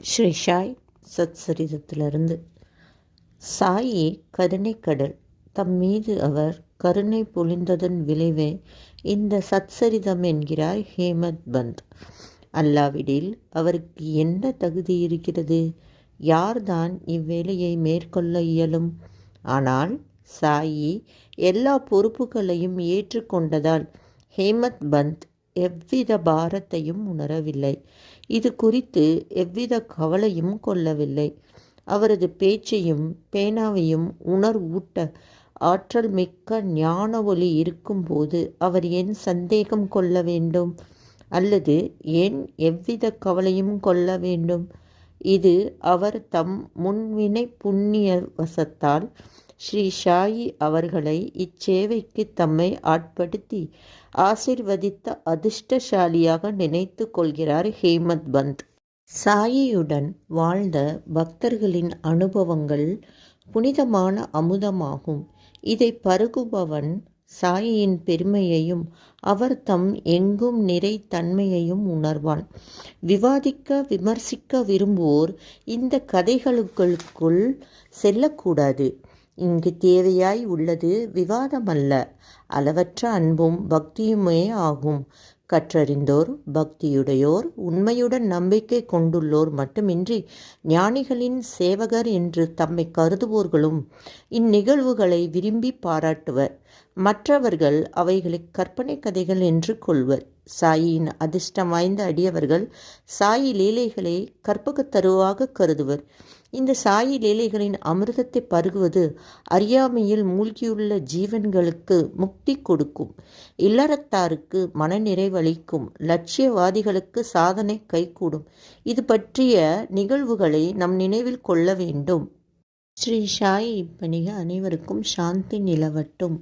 ஸ்ரீ சாய் சத்சரிதத்திலிருந்து சாயி கருணைக்கடல் தம் மீது அவர் கருணை பொழிந்ததன் விளைவே இந்த சத்சரிதம் என்கிறார் ஹேமத் பந்த். அல்லாவிடில் அவருக்கு என்ன தகுதி இருக்கிறது? யார்தான் இவ்வேலையை மேற்கொள்ள இயலும்? ஆனால் சாயி எல்லா பொறுப்புகளையும் ஏற்றுக்கொண்டதால் ஹேமத் பந்த் எவ்வித பாரத்தையும் உணரவில்லை. இது குறித்து எவ்வித கவலையும் கொள்ளவில்லை. அவரது பேச்சையும் பேனாவையும் உணர்வூட்ட ஆற்றல் மிக்க ஞான ஒளி இருக்கும்போது அவர் ஏன் சந்தேகம் கொள்ள வேண்டும். அல்லது ஏன் எவ்வித கவலையும் கொள்ள வேண்டும்? இது அவர் தம் முன்வினை புண்ணிய வசத்தால் ஸ்ரீ சாயி அவர்களை இச்சேவைக்கு தம்மை ஆட்படுத்தி ஆசிர்வதித்த அதிர்ஷ்டசாலியாக நினைத்து கொள்கிறார் ஹேமத் பந்த். சாயியுடன் வாழ்ந்த பக்தர்களின் அனுபவங்கள் புனிதமான அமுதமாகும். இதை பருகுபவன் சாயியின் பெருமையையும் அவர் தம் எங்கும் நிறை தன்மையையும் உணர்வான். விவாதிக்க விமர்சிக்க விரும்புவோர் இந்த கதைகளுக்குள் செல்லக்கூடாது. இங்கு தேவையாய் உள்ளது விவாதமல்ல. அளவற்ற அன்பும் பக்தியுமே ஆகும். கற்றறிந்தோர் பக்தியுடையோர் உண்மையுடன் நம்பிக்கை கொண்டுள்ளோர் மட்டுமின்றி ஞானிகளின் சேவகர் என்று தம்மை கருதுவோர்களும் இந்நிகழ்வுகளை விரும்பி பாராட்டுவர். மற்றவர்கள் அவைகளை கற்பனை கதைகள் என்று கொள்வர். சாயியின் அதிர்ஷ்டம் வாய்ந்த அடியவர்கள் சாயி லீலைகளை கற்பகத்தருவாக கருதுவர். இந்த சாயி லீலைகளின் அமிர்தத்தை பருகுவது அறியாமையில் மூழ்கியுள்ள ஜீவன்களுக்கு முக்தி கொடுக்கும். இல்லறத்தாருக்கு மனநிறைவளிக்கும் லட்சியவாதிகளுக்கு சாதனை கைகூடும். இது பற்றிய நிகழ்வுகளை நம் நினைவில் கொள்ள வேண்டும். ஸ்ரீ சாயி இப்பணிக அனைவருக்கும் சாந்தி நிலவட்டும்.